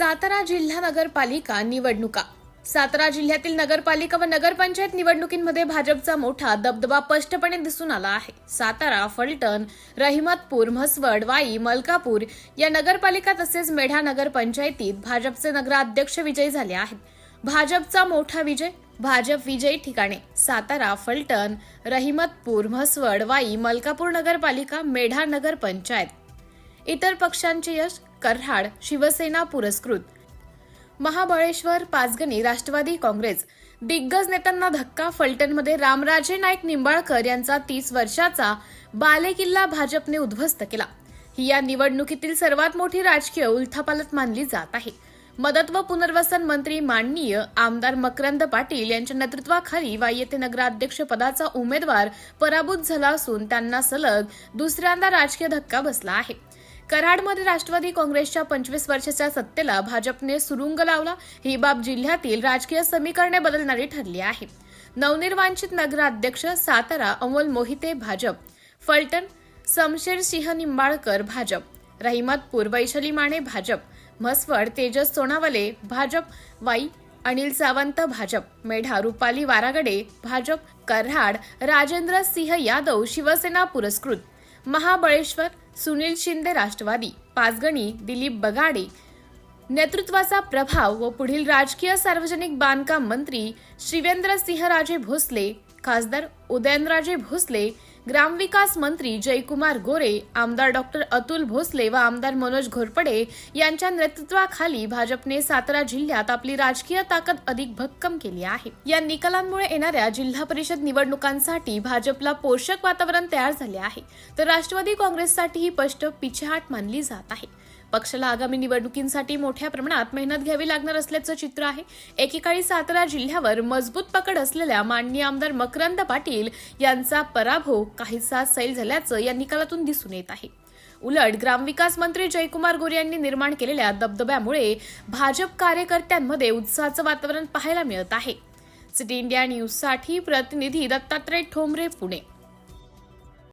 सातारा जिल्हा नगरपालिका निवडणुका. सातारा जिल्ह्यातील नगरपालिका व नगरपंचायत निवडणुकींमध्ये भाजपचा मोठा दबदबा स्पष्टपणे दिसून आला आहे. सातारा फलटण रहिमतपूर म्हसवड वाई मलकापूर या नगरपालिका तसेच मेढा नगरपंचायतीत भाजपचे नगराध्यक्ष विजयी झाले आहेत. भाजपचा मोठा विजय भाजप विजयी ठिकाणे. सातारा फलटण रहिमतपूर म्हसवड वाई मलकापूर नगरपालिका मेढा नगरपंचायत. इतर पक्षांचे यश कर्हाड शिवसेना पुरस्कृत. महाबळेश्वर पाचगणी राष्ट्रवादी काँग्रेस. दिग्गज नेत्यांना धक्का फलटणमध्ये रामराजे नाईक निंबाळकर यांचा तीस वर्षाचा बालेकिल्ला भाजपने उद्ध्वस्त केला. ही या निवडणुकीतील सर्वात मोठी राजकीय उलथापालत मानली जात आहे. मदत व पुनर्वसन मंत्री माननीय आमदार मकरंद पाटील यांच्या नेतृत्वाखाली वाई येथे नगराध्यक्ष पदाचा उमेदवार पराभूत झाला असून त्यांना सलग दुसऱ्यांदा राजकीय धक्का बसला आहे. कराडमध्ये राष्ट्रवादी काँग्रेसच्या पंचवीस वर्षाच्या सत्तेला भाजपने सुरुंग लावला. ही बाब जिल्ह्यातील राजकीय समीकरणे बदलणारी ठरली आहे. नवनिर्वांचित नगराध्यक्ष सातारा अमोल मोहिते भाजप. फलटण समशेर सिंह निंबाळकर भाजप. रहिमतपूर वैशाली माने भाजप. म्हसवड तेजस सोनावले भाजप. वाई अनिल सावंत भाजप. मेढा रुपाली वारागडे भाजप. कराड राजेंद्र सिंह यादव शिवसेना पुरस्कृत. महाबळेश्वर सुनील शिंदे राष्ट्रवादी पाचगणी दिलीप बगाडे. नेतृत्वाचा प्रभाव व पुढील राजकीय सार्वजनिक बांधकाम मंत्री शिवेंद्रसिंहराजे भोसले खासदार उदयनराजे भोसले ग्रामविकास मंत्री जयकुमार गोरे आमदार डॉक्टर अतुल भोसले व आमदार मनोज घोरपडे यांच्या नेतृत्वाखाली भाजपने सातारा जिल्ह्यात आपली राजकीय ताकद अधिक भक्कम केली आहे. या निकालांमुळे येणाऱ्या जिल्हा परिषद निवडणुकांसाठी भाजपला पोषक वातावरण तयार झाले आहे. तर राष्ट्रवादी काँग्रेससाठी ही स्पष्ट पिछेहाट मानली जात आहे. पक्षाला आगामी निवडणुकींसाठी मोठ्या प्रमाणात मेहनत घ्यावी लागणार असल्याचं चित्र आहे. एकेकाळी सातारा जिल्ह्यावर मजबूत पकड असलेल्या माननीय आमदार मकरंद पाटील यांचा पराभव काहीसा सैल झाल्याचं या निकालातून दिसून येत आहे. उलट ग्रामविकास मंत्री जयकुमार गोरे यांनी निर्माण केलेल्या दबदब्यामुळे भाजप कार्यकर्त्यांमध्ये उत्साहाचं वातावरण पाहायला मिळत आहे. सिटी इंडिया न्यूजसाठी प्रतिनिधी दत्तात्रय ठोंबरे पुणे.